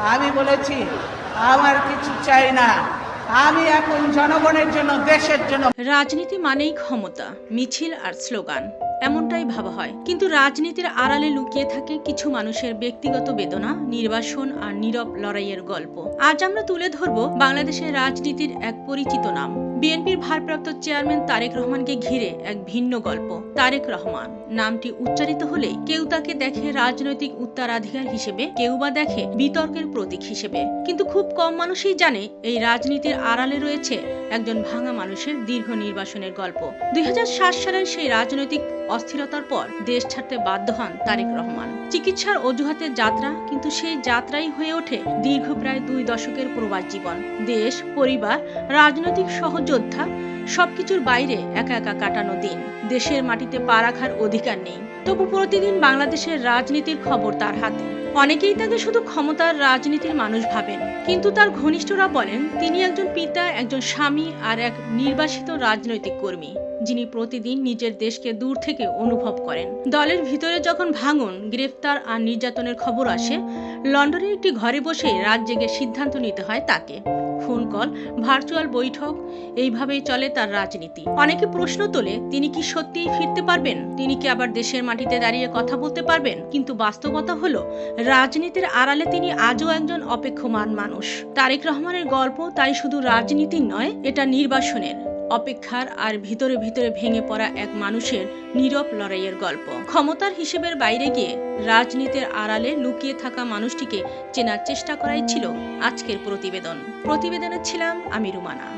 আমি বলেছি, আমার কিছু চাই না। আমি এখন জনগণের জন্য, দেশের জন্য। রাজনীতি মানেই ক্ষমতা, মিছিল আর স্লোগান। এমনটাই ভাবা হয়। কিন্তু রাজনীতির আড়ালে লুকিয়ে থাকে কিছু মানুষের ব্যক্তিগত বেদনা, নির্বাসন আর নীরব লড়াইয়ের গল্প। আজ আমরা তুলে ধরব বাংলাদেশের রাজনীতির এক পরিচিত নাম। বিএনপির ভারপ্রাপ্ত চেয়ারম্যান তারেক রহমানকে ঘিরে এক ভিন্ন গল্প। তারেক রহমান, নামটি উচ্চারিত হলেই কেউ তাকে দেখে রাজনৈতিক উত্তরাধিকার হিসেবে, কেউ বা দেখে বিতর্কের প্রতীক হিসেবে। কিন্তু খুব কম মানুষই জানে এই রাজনীতির আড়ালে রয়েছে একজন ভাঙা মানুষের দীর্ঘ নির্বাসনের গল্প। দুই সালের সেই রাজনৈতিক অস্থিরতার পর দেশ ছাড়তে বাধ্য হন তারেক রহমান। চিকিৎসার অজুহাতে যাত্রা, কিন্তু সেই যাত্রাই হয়ে ওঠে দীর্ঘ প্রায় দুই দশকের প্রবাস জীবন। দেশ, পরিবার, রাজনৈতিক সহযোদ্ধা, সবকিছুর বাইরে একা একা কাটানো দিন। দেশের মাটিতে পা রাখার অধিকার নেই। তবু প্রতিদিন বাংলাদেশের রাজনীতির খবর তার হাতে। অনেকেই তাকে শুধু ক্ষমতার রাজনীতির মানুষ ভাবেন, কিন্তু তার ঘনিষ্ঠরা বলেন, তিনি একজন পিতা, একজন স্বামী আর এক নির্বাসিত রাজনৈতিক কর্মী, যিনি প্রতিদিন নিজের দেশকে দূর থেকে অনুভব করেন। দলের ভিতরে যখন ভাঙন, গ্রেফতার আর নির্যাতনের খবর আসে, লন্ডনের একটি ঘরে বসে রাত জেগে সিদ্ধান্ত নিতে হয় তাকে। ফোন কল ভার্চুয়াল বৈঠক, এইভাবেই চলে তার রাজনীতি। অনেকে প্রশ্ন তোলে, তিনি কি সত্যিই ফিরতে পারবেন? তিনি কি আবার দেশের মাটিতে দাঁড়িয়ে কথা বলতে পারবেন? কিন্তু বাস্তবতা হলো, রাজনীতির আড়ালে তিনি আজও একজন অপেক্ষমান মানুষ। তারেক রহমানের গল্প তাই শুধু রাজনীতি নয়, এটা নির্বাসনের। অপেক্ষার আর ভিতরে ভিতরে ভেঙে পড়া এক মানুষের নীরব লড়াইয়ের গল্প। ক্ষমতার হিসেবের বাইরে গিয়ে রাজনীতির আড়ালে লুকিয়ে থাকা মানুষটিকে চেনার চেষ্টা করাই ছিল আজকের প্রতিবেদন। প্রতিবেদনে ছিলাম আমি রুমানা।